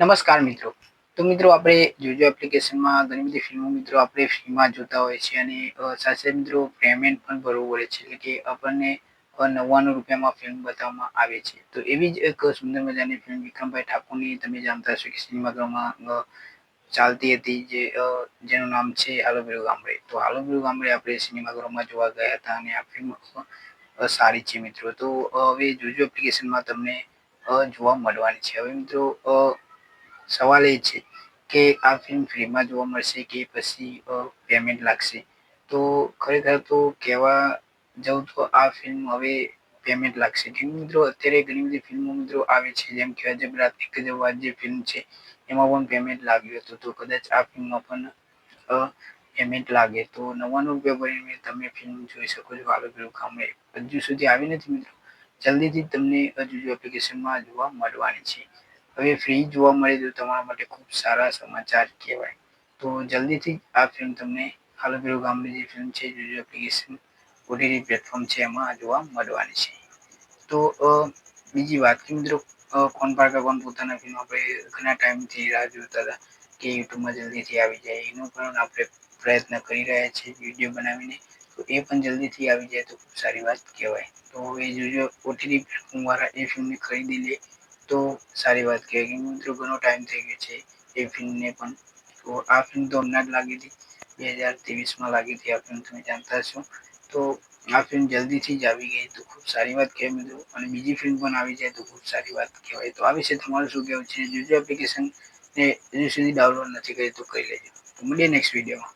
નમસ્કાર મિત્રો. તો મિત્રો આપણે જોજો એપ્લિકેશનમાં ઘણી બધી ફિલ્મો મિત્રો આપણે ફ્રીમાં જોતા હોય છે અને સાથે મિત્રો પેમેન્ટ પણ ભરવું પડે છે. એટલે કે આપણને નવ્વાણું રૂપિયામાં ફિલ્મ બતાવવામાં આવે છે. તો એવી જ એક સુંદર મજાની ફિલ્મ વિક્રમભાઈ ઠાકોરની તમે જાણતા હશો કે સિનેમાઘરમાં ચાલતી હતી જે જેનું નામ છે હાલોબીરુ ગામડે. તો હાલોબીરુ ગામડે આપણે સિનેમાઘરોમાં જોવા ગયા હતા અને આ ફિલ્મ સારી છે મિત્રો. તો હવે જોજો એપ્લિકેશનમાં તમને જોવા મળવાની છે. હવે મિત્રો સવાલ એ છે કે આ ફિલ્મ ફ્રીમાં જોવા મળશે કે પછી પેમેન્ટ લાગશે? તો ખરેખર તો કહેવા જાઉં તો આ ફિલ્મ હવે પેમેન્ટ લાગશે. કેમ મિત્રો અત્યારે ઘણી બધી ફિલ્મો મિત્રો આવે છે, જેમ કે અજબ રાત એક વાત જે ફિલ્મ છે, એમાં પણ પેમેન્ટ લાગ્યું હતું. તો કદાચ આ ફિલ્મમાં પણ પેમેન્ટ લાગે. તો નવ્વાણું રૂપિયા ભરીને તમે ફિલ્મ જોઈ શકો છો હાલો પેલું ખામે હજુ સુધી આવી નથી મિત્રો. જલ્દીથી તમને હજુ એપ્લિકેશનમાં જોવા મળવાની છે. હવે ફ્રી જોવા મળે તો તમારા માટે ખૂબ સારા સમાચાર કહેવાય. તો જલ્દીથી આ ફિલ્મ તમને હાલો ગામની જે ફિલ્મ છે જોજો એપ્લિકેશન ઓટીટી પ્લેટફોર્મ છે, એમાં જોવા મળવાની છે. તો બીજી વાત કે મિત્રો કોણ પારકા કોણ પોતાના ફિલ્મ આપણે ઘણા ટાઈમથી રાહ જોતા હતા કે યુટ્યુબમાં જલ્દીથી આવી જાય. એનો પણ આપણે પ્રયત્ન કરી રહ્યા છીએ વીડિયો બનાવીને. તો એ પણ જલ્દીથી આવી જાય તો ખૂબ સારી વાત કહેવાય. તો એ જોજો ઓટીટી પ્લેટફોર્મ વાળા એ ફિલ્મને ખરીદી લે. તો સારી વાત કહેવાય કે મિત્રો, ઘણો ટાઈમ થઈ ગયો છે એ ફિલ્મને પણ. તો આ ફિલ્મ તો હમણાં જ લાગી હતી, બે હજાર ત્રેવીસમાં લાગી હતી આ ફિલ્મ, તમે જાણતા હશો. તો આ ફિલ્મ જલ્દીથી જ આવી ગઈ, તો ખૂબ સારી વાત કહેવાય મિત્રો. અને બીજી ફિલ્મ પણ આવી જાય, તો ખૂબ સારી વાત કહેવાય. તો આ વિશે તમારું શું કહેવું છે? જોજો એપ્લિકેશન ને હજુ સુધી ડાઉનલોડ નથી કરી, તો કરી લેજો. તો મળીએ નેક્સ્ટ વિડીયોમાં